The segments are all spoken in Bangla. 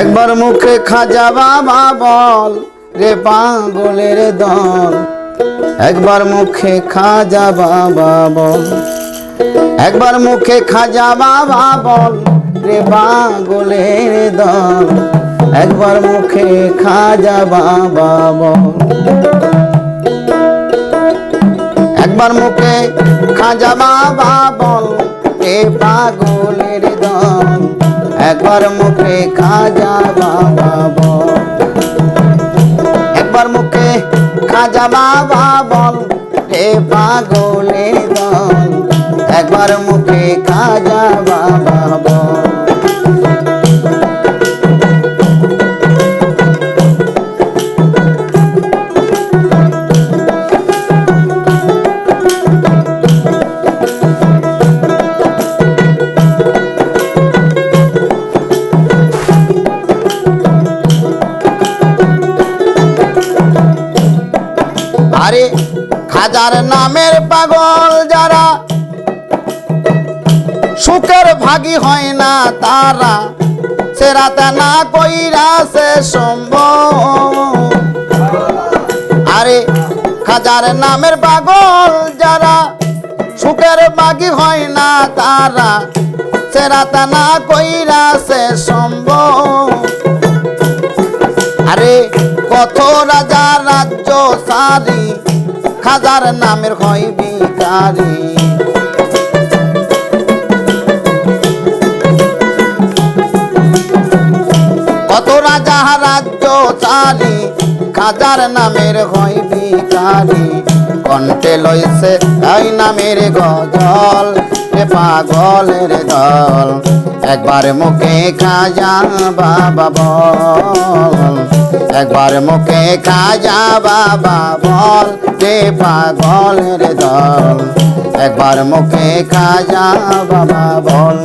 একবার মুখে খাজা বাবা বল রে পাগলের দল। একবার মুখে খাজা বাবা বল, একবার মুখে খাজা বাবা বল রে পাগলের দল। একবার মুখে খাজা বাবা বল, একবার মুখে খাজা বাবা বল এ পাগলের দল। একবার মুখে খাজা বাবা বল। একবার মুখে খাজা বাবা বল এ পাগলে দল। একবার মুখে খাজা আরে খাজার নামের পাগল যারা, সুখের ভাগী হয় না তারা সেরাতে না কইরা সে আরে খাজার নামের পাগল যারা, সুখের বাগি হয় না তারা সেরাতে না কইরা সে সম্ভব। আরে কত রাজা রাজ্য সারি, খাজার নামের হয় বিকারি কত রাজা রাজ্য সারি, খাজার নামের হয় বিকারি কণ্ঠে লইছে তাই নামের গজল রে পাগলের দল। একবার মুখে খাজা বাবা বল। একবার মুখে খাজা বাবা বল রে পাগলের দল? একবার মুখে খাজা বাবা বল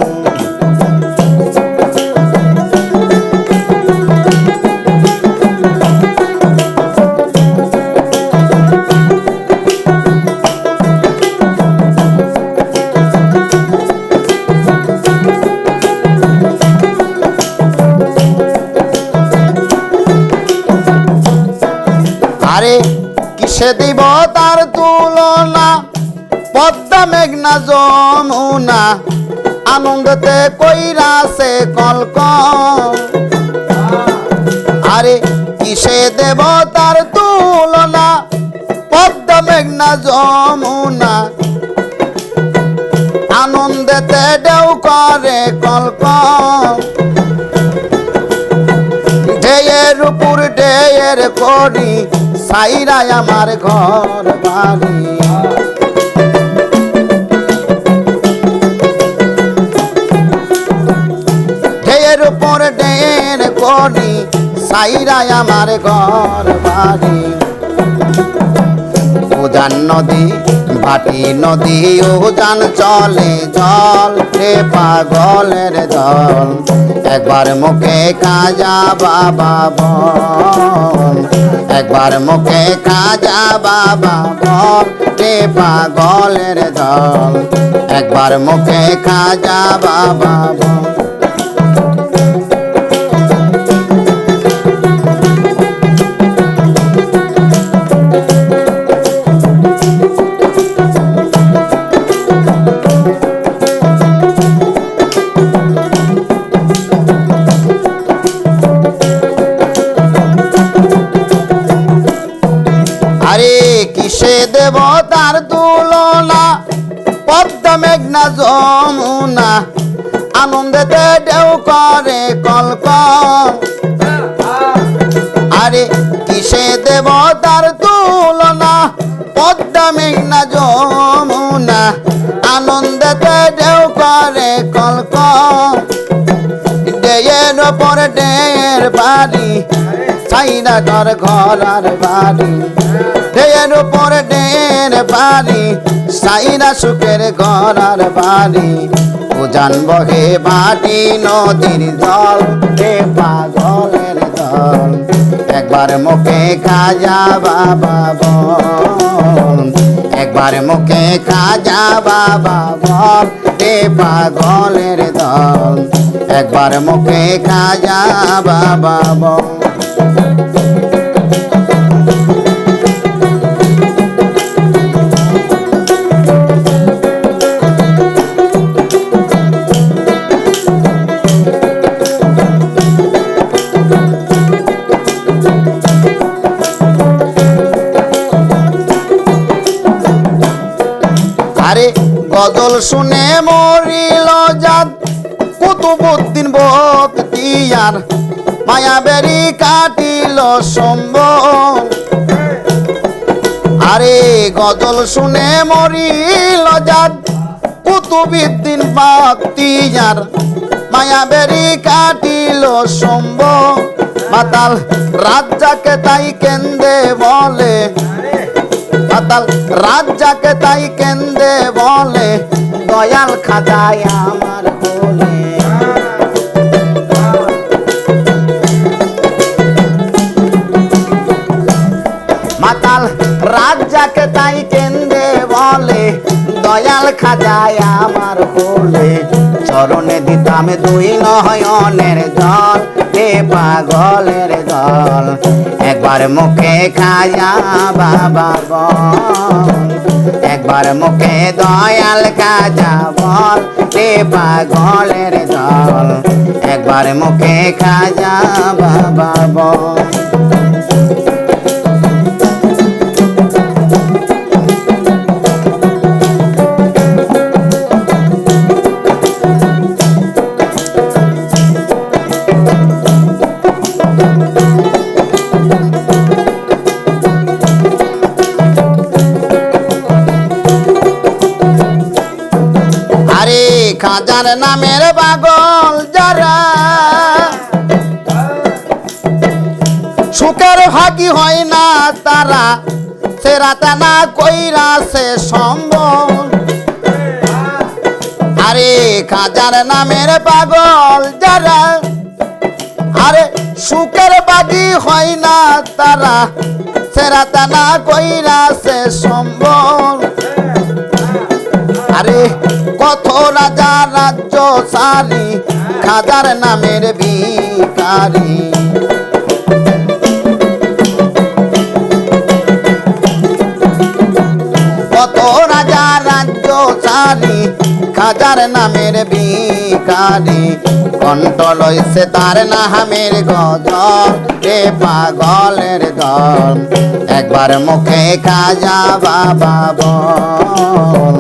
আরে কিসে দিব তার তুলনা? পদ্মা মেঘনা যমুনা আনন্দতে কইরাছে কলক আরে কিসে দেব তার তুলনা? পদ্মা মেঘনা যমুনা আনন্দেতে দেও করে কলক ঢেয়ের উপর ঢেয়ের করি সাইরাই আমার ঘর বাড়ি। ঢেয়ের উপর ডের করি সাইরাই আমার ঘর বাড়ি। উজান নদী, ভাটি নদী, উজান চলে জল। রে পাগলের দল, একবার মুখে কাজা বাবা বল। একবার মুখে কাজা বাবা বল রে পাগলের দল। একবার মুখে কাজা বাবা বল। পদ্মা মেঘনা যমুনা আনন্দেতে ঢেউ করে কলক আরে কিসে দেব তার তুলনা? পদ্মা মেঘনা যমুনা আনন্দেতে ঢেউ করে কলক ডেয়ের ওপর ডেয়ের বাড়ি চাইনা ঘর ঘর আর বাড়ি। ডেয়ের উপর ডেয়ের বাড়ি সাইরা সুখের আর বাড়ি উজান বহে বাটি নদীর জল, হে পাগলের দল। একবার মুখে খাজা বাবা বল, একবার মুখে খাজা বাবা বল রে পাগলের দল। একবার মুখে খাজা বাবা বল। গজল শুনে মরিল জাত। কুতুবুদ্দিন বক্তিয়ার মায়াবেরি কাটিল সম্ভব আরে গজল শুনে মরিল জাত। কুতুবুদ্দিন বক্তিয়ার মায়াবেরি কাটিল সম্ভব মাতাল রাজ্জাকে তাই কেন্দ্রে বলে। পাতাল রাজ্জাকে তাই কেন্দ্রে বলে, দয়াল খাজায় আমার বলে। মাতাল রাজ্জাকে তাই কেন্দ্রে বলে, দয়াল খাজায় আমার বলে। চরণে দিতাম দুই নয়নের জল। হে পাগলের দল, একবার মুখে খাজা বাবা বল। একবার মুখে দয়াল খাজা বল, হে পাগলের দল। একবার মুখে খাজা বাবা বল। খাজার নামের পাগল যারা। সুখের ভাগি হয় না তারা সেরাতা না কইরা সে সম্ভব আরে খাজার নামের পাগল যারা, আরে সুখের বাগি হয় না তারা সেরাতা না কইরা সে সম্ভব আরে, কত রাজা রাজ্য সারি, খাজার নামের ভিকারি কত রাজা রাজ্য সারি, খাজার নামের ভিকারি কণ্ঠ লইছে তার নামের গজল রে পাগলের দল। একবার মুখে খাজা বাবা বল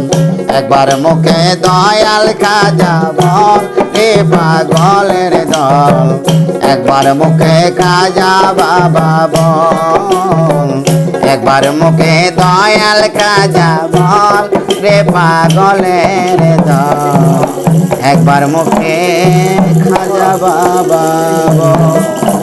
একবার মুখে দয়াল খাজা বল রে পাগলের দল। একবার মুখে খাজা বাবা বল, একবার মুখে দয়াল খাজা বল, রে পাগলের দল। একবার মুখে খাজা বাবা বল।